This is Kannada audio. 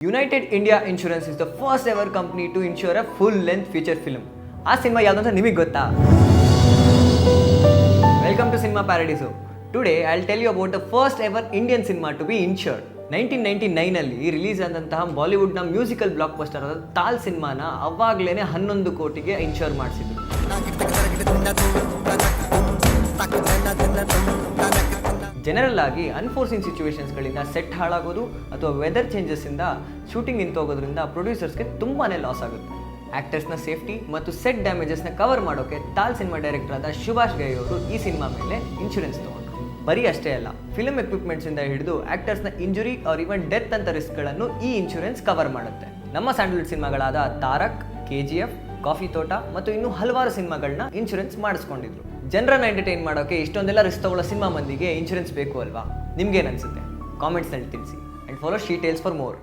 United India Insurance is the first ever company to insure a full length feature film ಆ ಸಿನಿಮಾ ಅಂತ ನಿಮಗೆ ಗೊತ್ತಾ? Welcome to cinema paradise today I tell you about the first ever Indian cinema to be insured nineteen ninety ನೈನಲ್ಲಿ release ಆದಂತಹ ಬಾಲಿವುಡ್ನ ಮ್ಯೂಸಿಕಲ್ ಬ್ಲಾಕ್ ಪೋಸ್ಟರ್ ಆದ ತಾಲ್ ಸಿನಿಮಾನ ಅವಾಗಲೇ ಹನ್ನೊಂದು ಕೋಟಿಗೆ ಇನ್ಶೂರ್ ಮಾಡಿಸಿದ್ರು. ಜನರಲ್ ಆಗಿ ಅನ್ಫೋರ್ಸಿನ್ ಸಿಚುವೇಶನ್ಸ್ಗಳಿಂದ ಸೆಟ್ ಹಾಳಾಗೋದು ಅಥವಾ ವೆದರ್ ಚೇಂಜಸ್ಸಿಂದ ಶೂಟಿಂಗ್ ನಿಂತೋಗೋದ್ರಿಂದ ಪ್ರೊಡ್ಯೂಸರ್ಸ್ಗೆ ತುಂಬಾ ಲಾಸ್ ಆಗುತ್ತೆ. ಆ್ಯಕ್ಟರ್ಸ್ನ ಸೇಫ್ಟಿ ಮತ್ತು ಸೆಟ್ ಡ್ಯಾಮೇಜಸ್ನ ಕವರ್ ಮಾಡೋಕೆ ತಾಲ್ ಸಿನಿಮಾ ಡೈರೆಕ್ಟರ್ ಆದ ಸುಭಾಷ್ ಗೈ ಅವರು ಈ ಸಿನಿಮಾ ಮೇಲೆ ಇನ್ಶೂರೆನ್ಸ್ ತಗೊಂಡ್ರು. ಬರೀ ಅಷ್ಟೇ ಅಲ್ಲ ಫಿಲ್ಮ್ ಎಕ್ವಿಪ್ಮೆಂಟ್ಸಿಂದ ಹಿಡಿದು ಆ್ಯಕ್ಟರ್ಸ್ನ ಇಂಜುರಿ ಆರ್ ಇವನ್ ಡೆತ್ ಅಂತ ರಿಸ್ಕ್ಗಳನ್ನು ಈ ಇನ್ಶೂರೆನ್ಸ್ ಕವರ್ ಮಾಡುತ್ತೆ. ನಮ್ಮ Sandalwood ಸಿನಿಮಾಗಳಾದ Tarak K G F coffee Thota ಮತ್ತು ಇನ್ನೂ ಹಲವಾರು ಸಿನಿಮಾಗಳನ್ನ ಇನ್ಶೂರೆನ್ಸ್ ಮಾಡಿಸ್ಕೊಂಡಿದ್ರು. ಜನರನ್ನ ಎಂಟರ್ಟೈನ್ ಮಾಡೋಕೆ ಇಷ್ಟೊಂದೆಲ್ಲ ರಿಸ್ಕ್ ತಗೊಳ್ಳೋ ಸಿನಿಮಾ ಮಂದಿಗೆ ಇನ್ಶೂರೆನ್ಸ್ ಬೇಕು ಅಲ್ವಾ? ನಿಮ್ಗೇನು ಅನ್ಸುತ್ತೆ? ಕಾಮೆಂಟ್ಸ್ನಲ್ಲಿ ತಿಳಿಸಿ. And follow ಶೀಟೇಲ್ಸ್ for more